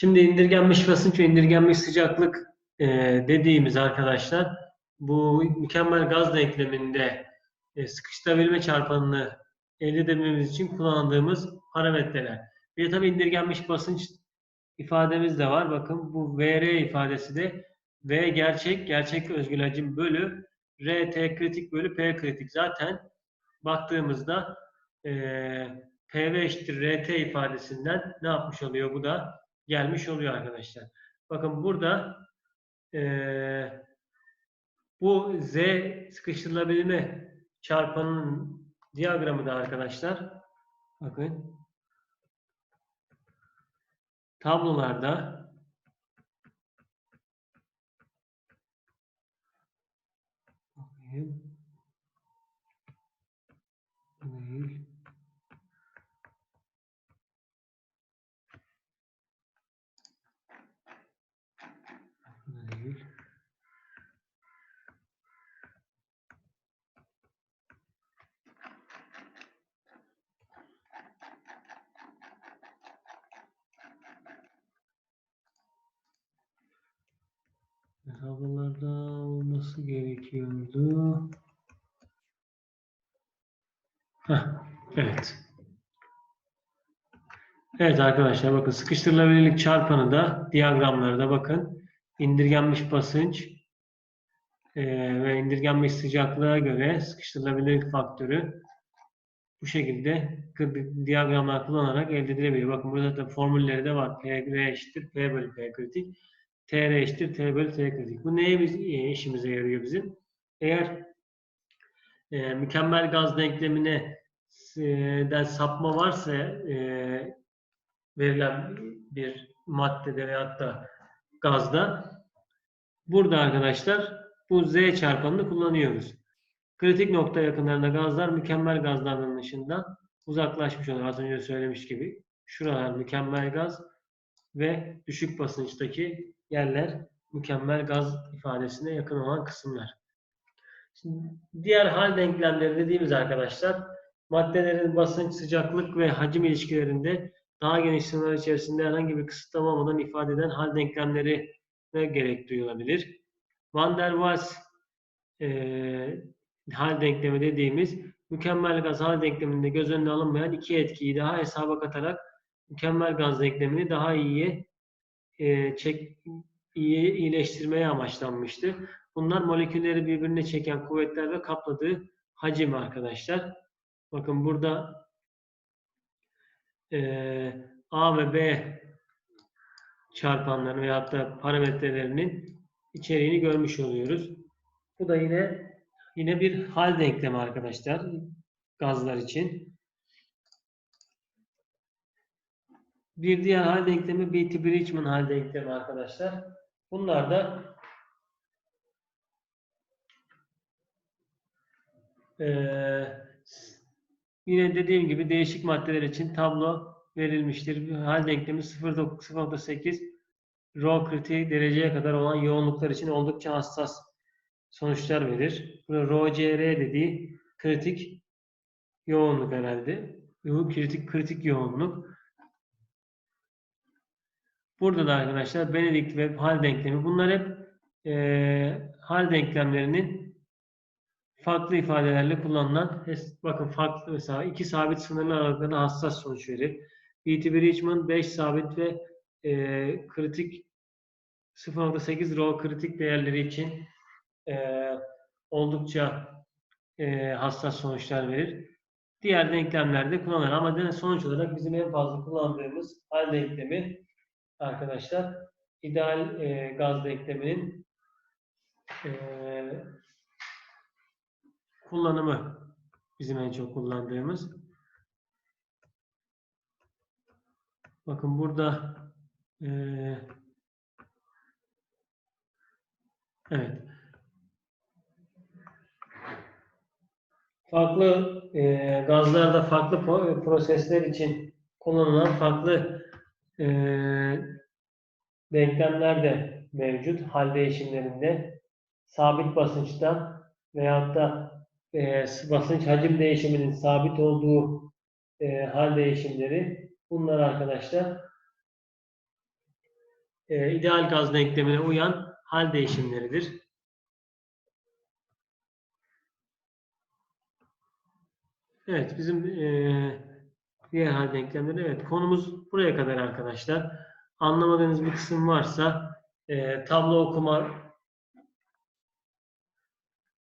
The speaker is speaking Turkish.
Şimdi indirgenmiş basınç ve indirgenmiş sıcaklık e, dediğimiz arkadaşlar bu mükemmel gaz denkleminde e, sıkıştırabilme çarpanını elde edebilmemiz için kullandığımız parametreler. Bir de tabii indirgenmiş basınç ifademiz de var. Bakın bu VR ifadesi de V gerçek, gerçek özgül hacim bölü RT kritik bölü P kritik. Zaten baktığımızda e, PV eşittir RT ifadesinden ne yapmış oluyor? Bu da gelmiş oluyor arkadaşlar. Bakın burada e, bu Z sıkıştırılabilme çarpanının diyagramı da arkadaşlar bakın tablolarda bakayım değil değil Hesaplarda olması gerekiyordu. Heh, evet. Evet arkadaşlar bakın sıkıştırılabilirlik çarpanı da diyagramları da bakın indirgenmiş basınç e, ve indirgenmiş sıcaklığa göre sıkıştırılabilirlik faktörü bu şekilde diyagramlar kullanarak elde edilebiliyor. Bakın burada da formülleri de var. P eşittir P bölü P kritik. TR eşittir T bölü T kritik. Bu neye biz, e, işimize yarıyor bizim? Eğer e, mükemmel gaz denklemine e, sapma varsa e, verilen bir maddede veyahut da gazda burada arkadaşlar bu Z çarpanını kullanıyoruz. Kritik nokta yakınlarında gazlar mükemmel gaz davranışından uzaklaşmış oluyor. Az önce söylemiş gibi. Şuralar mükemmel gaz ve düşük basınçtaki yerler mükemmel gaz ifadesine yakın olan kısımlar. Şimdi diğer hal denklemleri dediğimiz arkadaşlar maddelerin basınç, sıcaklık ve hacim ilişkilerinde daha geniş sınırlar içerisinde herhangi bir kısıtlama olmadan ifade eden hal denklemleri de gerek duyulabilir. Van der Waals e, hal denklemi dediğimiz mükemmel gaz hal denkleminde göz önüne alınmayan iki etkiyi daha hesaba katarak mükemmel gaz denklemini daha iyi e, çek, iyi iyileştirmeye amaçlanmıştı. Bunlar molekülleri birbirine çeken kuvvetler ve kapladığı hacim arkadaşlar. Bakın burada e, A ve B çarpanları veyahut da parametrelerinin içeriğini görmüş oluyoruz. Bu da yine yine bir hal denklemi arkadaşlar gazlar için. Bir diğer hal denklemi Beatty-Bridgman hal denklemi arkadaşlar. Bunlar da ee, yine dediğim gibi değişik maddeler için tablo verilmiştir. Hal denklemi 0.8 rho kritiği dereceye kadar olan yoğunluklar için oldukça hassas sonuçlar verir. Burada rho cr dediği kritik yoğunluk herhalde. Bu kritik kritik yoğunluk. Burada da arkadaşlar Benedict ve hal denklemi. Bunlar hep e, hal denklemlerinin farklı ifadelerle kullanılan bakın farklı mesela iki sabit sınırlı aralıklarına hassas sonuç verir. BT Bridgman 5 sabit ve e, kritik 0.8 rho kritik değerleri için e, oldukça e, hassas sonuçlar verir. Diğer denklemlerde kullanılır ama sonuç olarak bizim en fazla kullandığımız hal denklemi arkadaşlar ideal e, gaz denkleminin e, kullanımı bizim en çok kullandığımız. Bakın burada e, evet farklı e, gazlarda farklı prosesler için kullanılan farklı e, denklemler de mevcut hal değişimlerinde. Sabit basınçta veyahut da e, basınç hacim değişiminin sabit olduğu e, hal değişimleri bunlar arkadaşlar e, ideal gaz denklemine uyan hal değişimleridir. Evet, bizim e, diğer hal denklemleri. Evet, konumuz buraya kadar arkadaşlar. Anlamadığınız bir kısım varsa e, tablo okuma